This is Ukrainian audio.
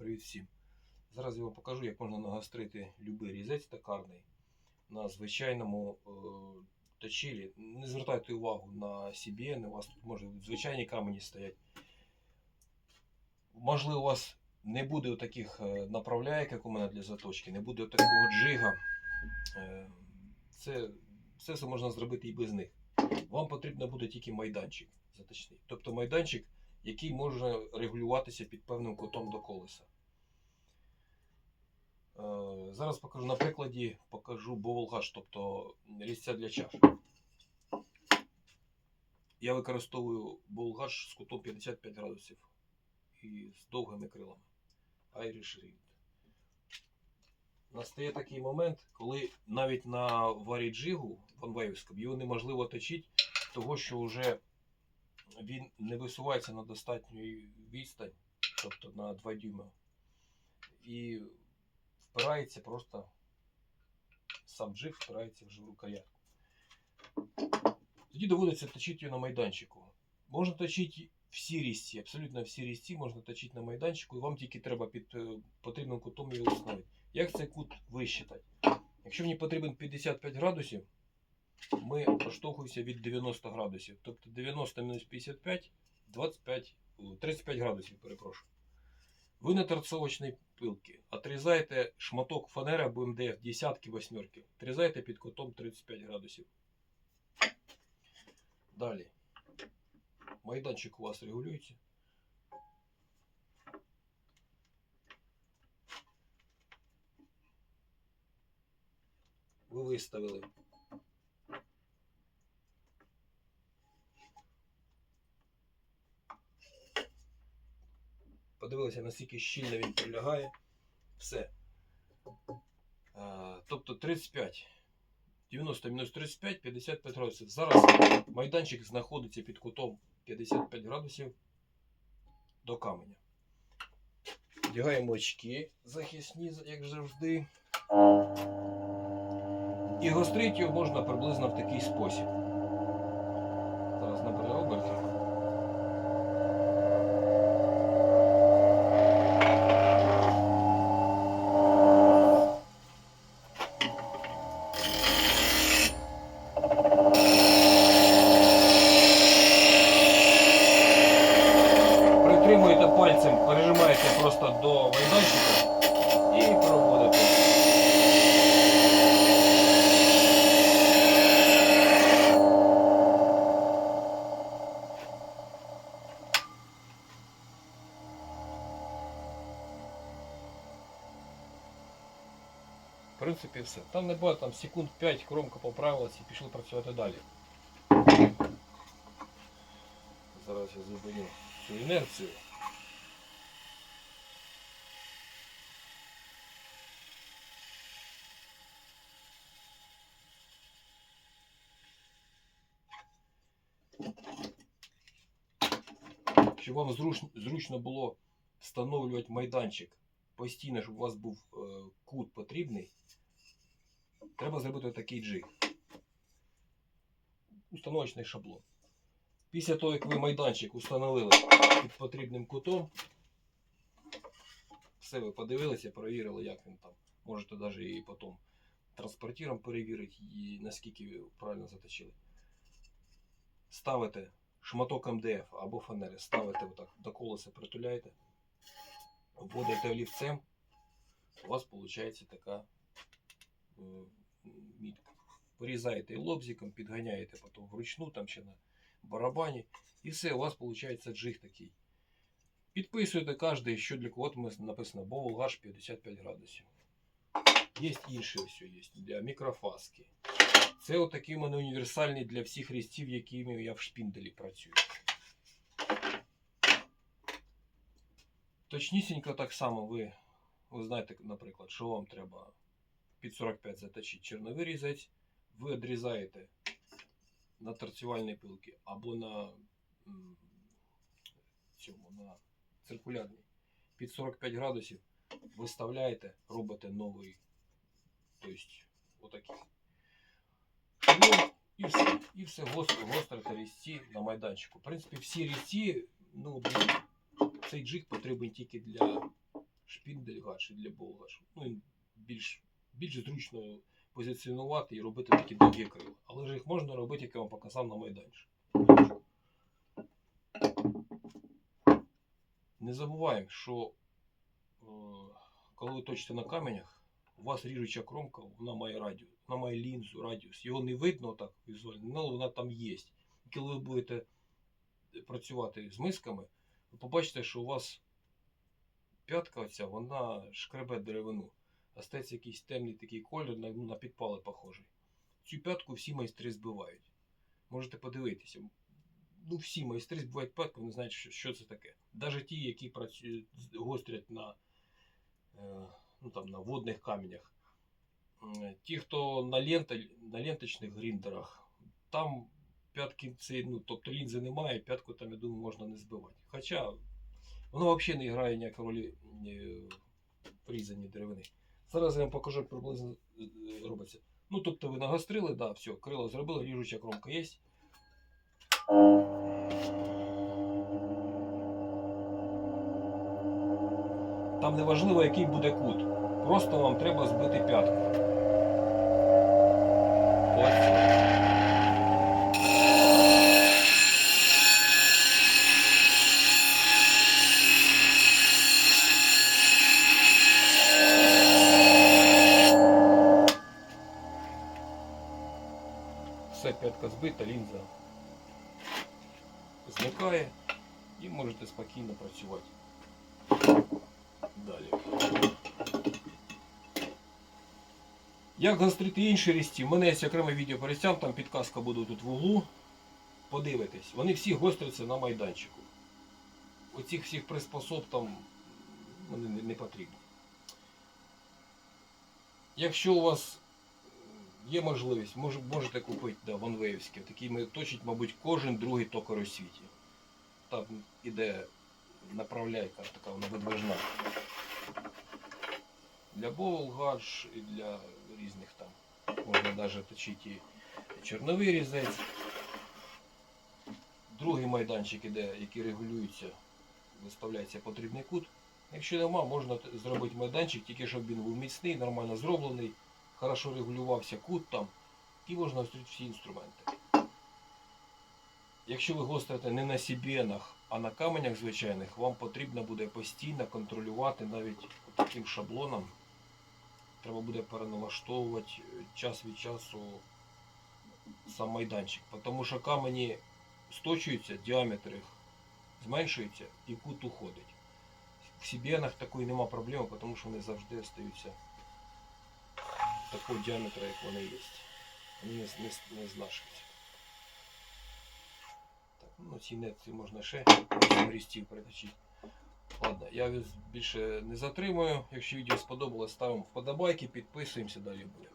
Привіт всім! Зараз я вам покажу, як можна нагострити будь-який різець токарний на звичайному е, точилі. Не звертайте увагу на CBN, у вас тут може звичайні камені стоять. Можливо, у вас не буде таких направляєк, як у мене для заточки, не буде такого джига. Е, Це, це все можна зробити і без них. Вам потрібно буде тільки майданчик заточний. Тобто майданчик, який може регулюватися під певним кутом до колеса. Е, Зараз покажу на прикладі, покажу боволгаш, тобто різця для чаш. Я використовую боволгаш з кутом 55 градусів і з довгими крилами. Irish Reed. Настає такий момент, коли навіть на варіджигу ванвейвському його неможливо точити, того що вже він не висувається на достатню відстань, тобто на 2 дюйма. І впирається просто сам джиг впирається в рукоятку. Тоді доводиться точити його на майданчику. Можна точити всі різці, абсолютно всі різці можна точити на майданчику, і вам тільки треба під е, потрібним кутом його встановити. Як цей кут висчитати? Якщо мені потрібен 55 градусів, ми поштовхуємося від 90 градусів. Тобто 90 мінус 55, 25, 35 градусів, перепрошую. Ви на торцовочній пилки отрізаєте шматок фанери або МДФ десятки, восьмерки. Отрізаєте під кутом 35 градусів. Далі. Майданчик у вас регулюється. Ви виставили. Подивилися, наскільки щільно він прилягає. Все. А, тобто 35. 90 мінус 35, 55 градусів. Зараз майданчик знаходиться під кутом 55 градусів до каменя. Вдягаємо очки захисні, як завжди. І гострить його можна приблизно в такий спосіб. Пережимаєте до майданчика і проводите. В принципі, все. Там не було там секунд 5 кромка поправилась і пішли працювати далі. Зараз я зупиню цю інерцію. Щоб вам зручно, зручно було встановлювати майданчик постійно, щоб у вас був е, кут потрібний, треба зробити такий джиг. Установочний шаблон. Після того, як ви майданчик установили під потрібним кутом, все ви подивилися, перевірили, як він там. Можете навіть і потім транспортіром перевірити, і наскільки ви правильно заточили. Ставите шматок МДФ або фанери, ставите отак до колеса, притуляєте, вводите олівцем, у вас виходить така е, мітка. Вирізаєте лобзиком, підганяєте потім вручну, там ще на барабані. І все, у вас виходить джиг такий. Підписуєте кожен, що для кого написано Боволгаш 55 градусів. Є інші ось є для мікрофаски. Це отакий у мене універсальний для всіх різців, якими я в шпінделі працюю. Точнісінько так само ви, ви знаєте, наприклад, що вам треба під 45 заточити черновий різець, ви відрізаєте на торцювальній пилки або на цьому на циркулярній під 45 градусів виставляєте, робите новий, тобто отакий і все. І все гостро, гострите різці на майданчику. В принципі, всі різці, ну, цей джиг потрібен тільки для шпіндель гаш для болгаш. Ну, більш, більш зручно позиціонувати і робити такі довгі крила. Але ж їх можна робити, як я вам показав на майданчику. Не забуваємо, що е, коли ви точите на каменях, у вас ріжуча кромка, вона має радіус, вона має лінзу, радіус. Його не видно так візуально, але вона там є. І коли ви будете працювати з мисками, ви побачите, що у вас п'ятка оця, вона шкребе деревину. Остається якийсь темний такий колір, на, ну, на підпали похожий. Цю п'ятку всі майстри збивають. Можете подивитися. Ну, всі майстри збивають п'ятку, вони знають, що, що це таке. Навіть ті, які працюють, гострять на, е, ну, там, на водних каменях. М, Ті, хто на, лента, на ленточних гріндерах, там п'ятки це, ну, тобто лінзи немає, п'ятку там, я думаю, можна не збивати. Хоча воно взагалі не грає ніякої ролі е, в різанні деревини. Зараз я вам покажу, як приблизно е, робиться. Ну, тобто ви нагострили, да, все, крило зробили, ріжуча кромка є. Там не важливо, який буде кут. Просто вам треба збити п'ятку. Ось. Все, п'ятка збита, лінза зникає і можете спокійно працювати. Далі. Як гострити інші різці? У мене є окреме відео по різцям, там підказка буде тут в углу. Подивитесь, вони всі гостряться на майданчику. Оцих всіх приспособ там вони не, потрібні. Якщо у вас є можливість, можете купити да, ванвеївські, такі точить, мабуть, кожен другий токар у світі. Там іде направляйка, така вона видвижна. Для болгаш і для навіть точити і чорновий різець. Другий майданчик іде, який регулюється, виставляється потрібний кут. Якщо нема, можна зробити майданчик, тільки щоб він був міцний, нормально зроблений, хорошо регулювався кут там, і можна гострити всі інструменти. Якщо ви гострите не на сібенах, а на каменях звичайних, вам потрібно буде постійно контролювати навіть таким шаблоном. Треба буде переналаштовувати е, час від часу сам майданчик. Тому що камені сточуються, діаметр їх зменшується і кут уходить. В сібенах такої нема проблеми, тому що вони завжди остаються такого діаметра, як вони є. Вони не, не, не знашуються. Так, ну ці нитки можна ще 8 різців приточити. Ладно, я більше не затримую. Якщо відео сподобалось, ставимо вподобайки, підписуємося, далі буде.